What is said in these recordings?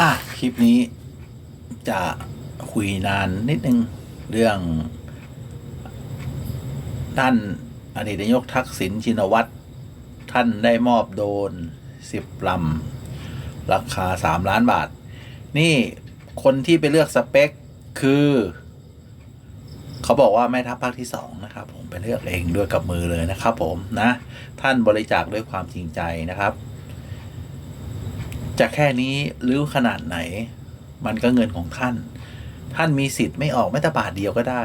อะคลิปนี้จะคุยนานนิดนึงเรื่องท่านอดีตนายกทักษิณชินวัตร ท่านได้มอบโดนสิบลำ ราคาสามล้านบาท นี่คนที่ไปเลือกสเปคคือ เขาบอกว่าแม่ทัพภาคที่สองนะครับ ผมไปเลือกเองด้วยกับมือเลยนะครับผมนะ ท่านบริจาคด้วยความจริงใจนะครับ จะแค่นี้หรือขนาดไหน มันก็เงินของท่าน ท่านมีสิทธิ์ไม่ออกแม้แต่บาทเดียวก็ได้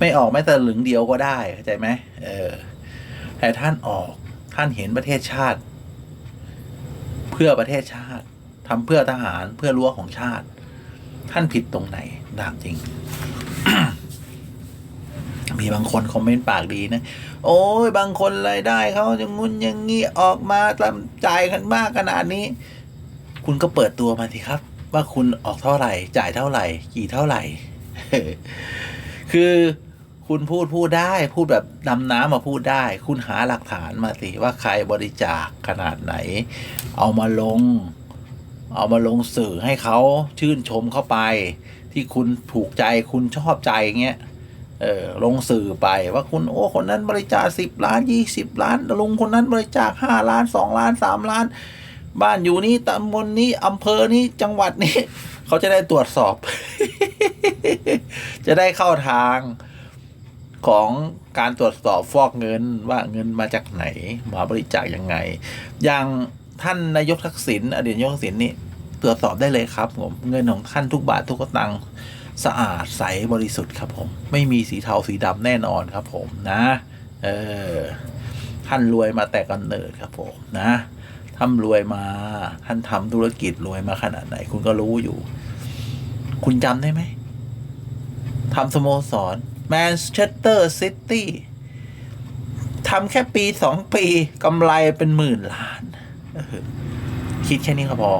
ไม่ออกแม้แต่หลึงเดียวก็ได้เข้าใจไหมเออแต่ท่านออกท่านเห็นประเทศชาติ เพื่อประเทศชาติทำเพื่อทหารเพื่อรั้วของชาติ ท่านผิดตรงไหนถามจริง มีบางคนคอมเมนต์ปากดีนะ โอ้ยบางคนรายได้เขาจะงุนอยังงี้ออกมาตามจ่ายกันมากขนาดนี้ คุณก็เปิดตัวมาสิครับ ว่าคุณออกเท่าไหร่ จ่ายเท่าไหร่ กี่เท่าไหร่ คือคุณพูดพูดได้พูดแบบดำน้ำมาพูดได้ คุณหาหลักฐานมาสิว่าใครบริจาคขนาดไหน เอามาลง เอามาลงสื่อให้เขาชื่นชมเข้าไป ที่คุณถูกใจคุณชอบใจเงี้ย เออลงสื่อไปว่าคุณโอ้คนนั้นบริจาคสิบล้านยี่สิบล้านลุงคนนั้นบริจาคห้าล้านสองล้านสามล้าน บ้านอยู่นี่ตำบลนี้อำเภอนี้จังหวัดนี้ เขาจะได้ตรวจสอบ จะได้เข้าทางของการตรวจสอบฟอกเงินว่าเงินมาจากไหนมาบริจาคยังไง อย่างท่านนายกทักษิณอดีตนายกทักษิณนี่ตรวจสอบได้เลยครับผมเงินของท่านทุกบาททุกตังค์ สะอาดใสบริสุทธิ์ครับผม ไม่มีสีเทาสีดำแน่นอนครับผมนะ เออท่านรวยมาแต่กำเนิดครับผมนะท่านรวยมาท่านทำธุรกิจรวยมาขนาดไหน คุณก็รู้อยู่ คุณจำได้ไหมทำสโมสรแมนเชสเตอร์ซิตี้ทำแค่ปีสองปีกำไรเป็นหมื่นล้านคิดแค่นี้ก็พอ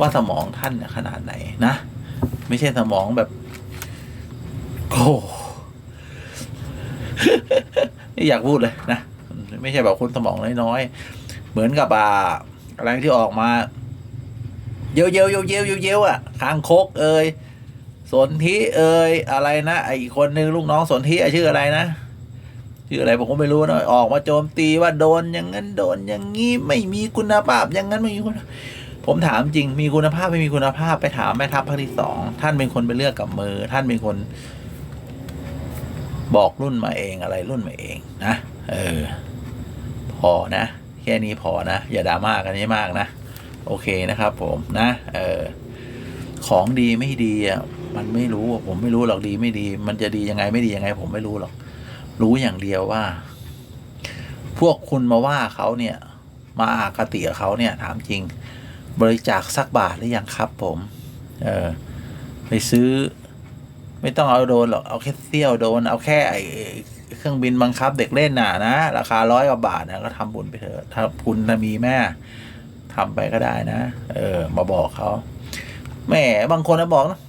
ว่าสมองท่านขนาดไหนนะ ไม่ใช่สมองแบบ โอ้ไม่อยากพูดเลยนะ ไม่ใช่แบบคนสมองน้อยๆ เหมือนกับอ่าอะไรที่ออกมา เยวเยวเยวเยวเยวเยวอะคางคกเอ่ยสนธิเอ่ยอะไรนะไอคนนึงลูกน้องสนธิชื่ออะไรนะชื่ออะไรผมก็ไม่รู้นะออกมาโจมตีว่าโดนอย่างนั้นโดนอย่างนี้ไม่มีคุณภาพอย่างนั้นไม่มีคุณผมถามจริงมีคุณภาพไม่มีคุณภาพไปถามแม่ทัพภาคที่สองท่านเป็นคนไปเลือกกับมือ ท่านเป็นคน บอกรุ่นมาเองอะไรรุ่นมาเองนะ เออ พอนะ แค่นี้พอนะ อย่าดราม่ากันให้มากนะ โอเคนะครับ ผมนะ เออ ของดีไม่ดีอะ มันไม่รู้ ผมไม่รู้หรอกดีไม่ดี มันจะดียังไงไม่ดียังไง ผมไม่รู้หรอก รู้อย่างเดียวว่า พวกคุณมาว่าเขาเนี่ย มาอากติกับเขาเนี่ย ถามจริง บริจาคสักบาทหรือยังครับ ผม เออ ไปซื้อ ไม่ต้องเอาโดนหรอกเอาแค่เซี่ยวโดนเอาแค่ไอเครื่องบินบังคับเด็กเล่นน่ะนะ ราคาร้อยกว่าบาทนะก็ทำบุญไปเถอะถ้าคุณน่ะมีแม่ทำไปก็ได้นะ เออ มาบอกเขาแหม่บางคนนะบอกนะ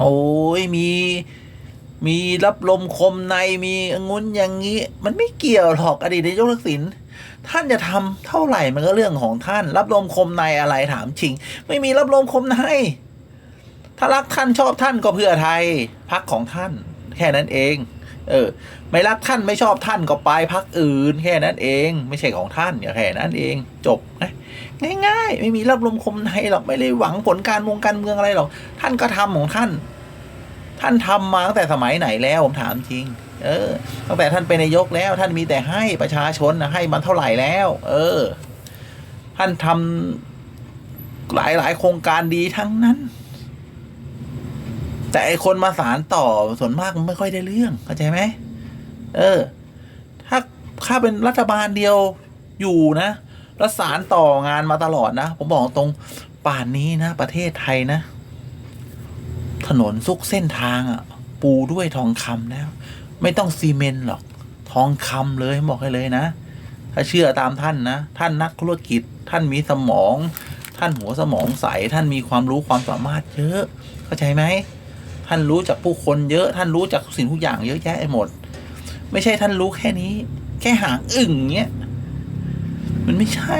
โอ้ยมีมีรับลมคมในมีงุ้นอย่างนี้ มันไม่เกี่ยวหรอกอดีตนายกทักษิณท่านจะทำเท่าไหร่มันก็เรื่องของท่าน รับลมคมในอะไรถามจริง ไม่มีรับลมคมใน ถ้ารักท่านชอบท่านก็เพื่อไทยพักของท่าน แค่นั้นเอง เออ ไม่รักท่านไม่ชอบท่านก็ไปพักอื่น แค่นั้นเอง ไม่ใช่ของท่านอย่าแค่นั้นเองจบนะง่ายๆ ไม่มีรับลมคมในหรอกไม่ได้หวังผลการวงการเมืองอะไรหรอกท่านก็ทำของท่าน ท่านทำมาตั้งแต่สมัยไหนแล้วผมถามจริง เออตั้งแต่ท่านเป็นนายกแล้ว ท่านมีแต่ให้ประชาชนนะให้มันเท่าไหร่แล้ว เออ ท่านทำหลายหลายๆโครงการดีทั้งนั้น แต่ไอคนมาสารต่อส่วนมากมันไม่ค่อยได้เรื่องเข้าใจไหมเออ ถ้าข้าเป็นรัฐบาลเดียวอยู่นะแล้วสารต่องานมาตลอดนะ ผมบอกตรงป่านนี้นะประเทศไทยนะ ถนนซุกเส้นทางอะปูด้วยทองคำแล้ว ไม่ต้องซีเมนต์หรอก ทองคำเลยบอกให้เลยนะ ถ้าเชื่อตามท่านนะ ท่านนักธุรกิจ ท่านมีสมอง ท่านหัวสมองใส ท่านมีความรู้ความสามารถเยอะ เข้าใจไหม ท่านรู้จักผู้คนเยอะ ท่านรู้จักสิ่งทุกอย่างเยอะแยะไปหมด ไม่ใช่ท่านรู้แค่นี้ แค่หางอึ่งเงี้ย มันไม่ใช่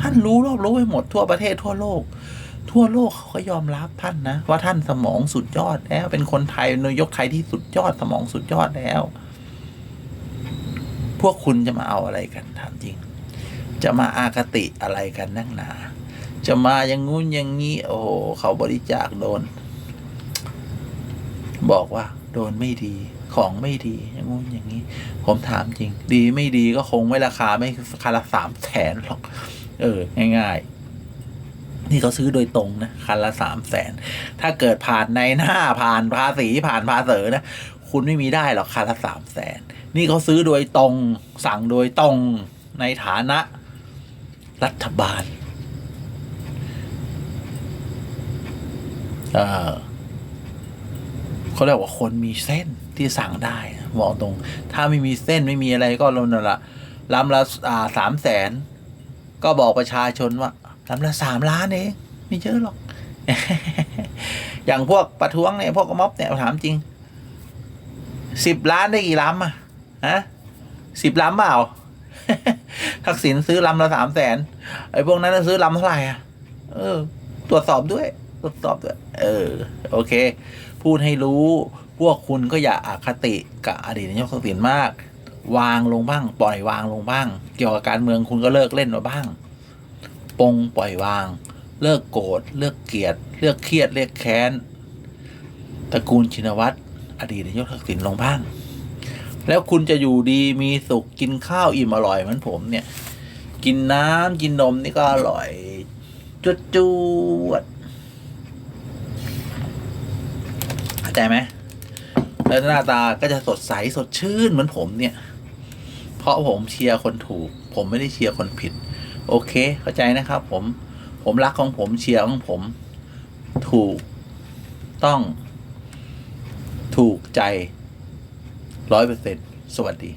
ท่านรู้รอบรู้ไปหมดทั่วประเทศทั่วโลก ทั่วโลกเขาก็ยอมรับท่านนะ ว่าท่านสมองสุดยอดแล้ว เป็นคนไทยนายกไทยที่สุดยอดสมองสุดยอดแล้ว พวกคุณจะมาเอาอะไรกันถามจริง จะมาอากติอะไรกันนักหนาจะมาอย่างงู้นอย่างนี้ โอ้โหเขาบริจาคโดน บอกว่า โดนไม่ดีของไม่ดีอย่างงู้นอย่างนี้ ผมถามจริง ดีไม่ดีก็คงไม่ราคาไม่คันละสามแสนหรอก เออ ง่ายๆ นี่เขาซื้อโดยตรงนะคันละสามแสนถ้าเกิดผ่านในหน้าผ่านภาษีผ่านภาเสอนะคุณไม่มีได้หรอกคันละสามแสนนี่เขาซื้อโดยตรง สั่งโดยตรงในฐานะ รัฐบาล เออ เขาเรียกว่าคนมีเส้นที่สั่งได้บอกตรง ถ้าไม่มีเส้นไม่มีอะไรก็ลนนละลำละอ่าสามแสนก็บอกประชาชนว่าลำละสามล้านเองไม่เยอะหรอก อย่างพวกประท้วงเนี่ยพวกม็อบเนี่ยถามจริงสิบล้านได้กี่ล้ำอะฮะสิบล้ำเปล่าทักษิณซื้อลำละสามแสนไอ้พวกนั้นนะซื้อลำเท่าไหร่อะเออ ตรวจสอบด้วย ตรวจสอบด้วย เออ โอเค พูดให้รู้ พวกคุณก็อย่าอาคติกับอดีตนายกทักษิณมาก วางลงบ้าง ปล่อยวางลงบ้าง เกี่ยวกับการเมืองคุณก็เลิกเล่นมาบ้าง ปงปล่อยวาง เลิกโกรธเลิกเกลียด เลิกเครียดเลิกแค้นตระกูลชินวัตรอดีตนายกทักษิณลงบ้าง แล้วคุณจะอยู่ดีมีสุขกินข้าวอิ่มอร่อยเหมือนผมเนี่ย กินน้ำกินนมนี่ก็อร่อยจุดจวดเข้า ใจไหมแล้วหน้าตาก็จะสดใสสดชื่นเหมือนผมเนี่ย เพราะผมเชียร์คนถูก ผมไม่ได้เชียร์คนผิด โอเค เข้าใจนะครับ ผมผมรักของผมเชียร์ของผม ถูกต้อง ถูกใจร้อยเปอร์เซ็นสวัสดี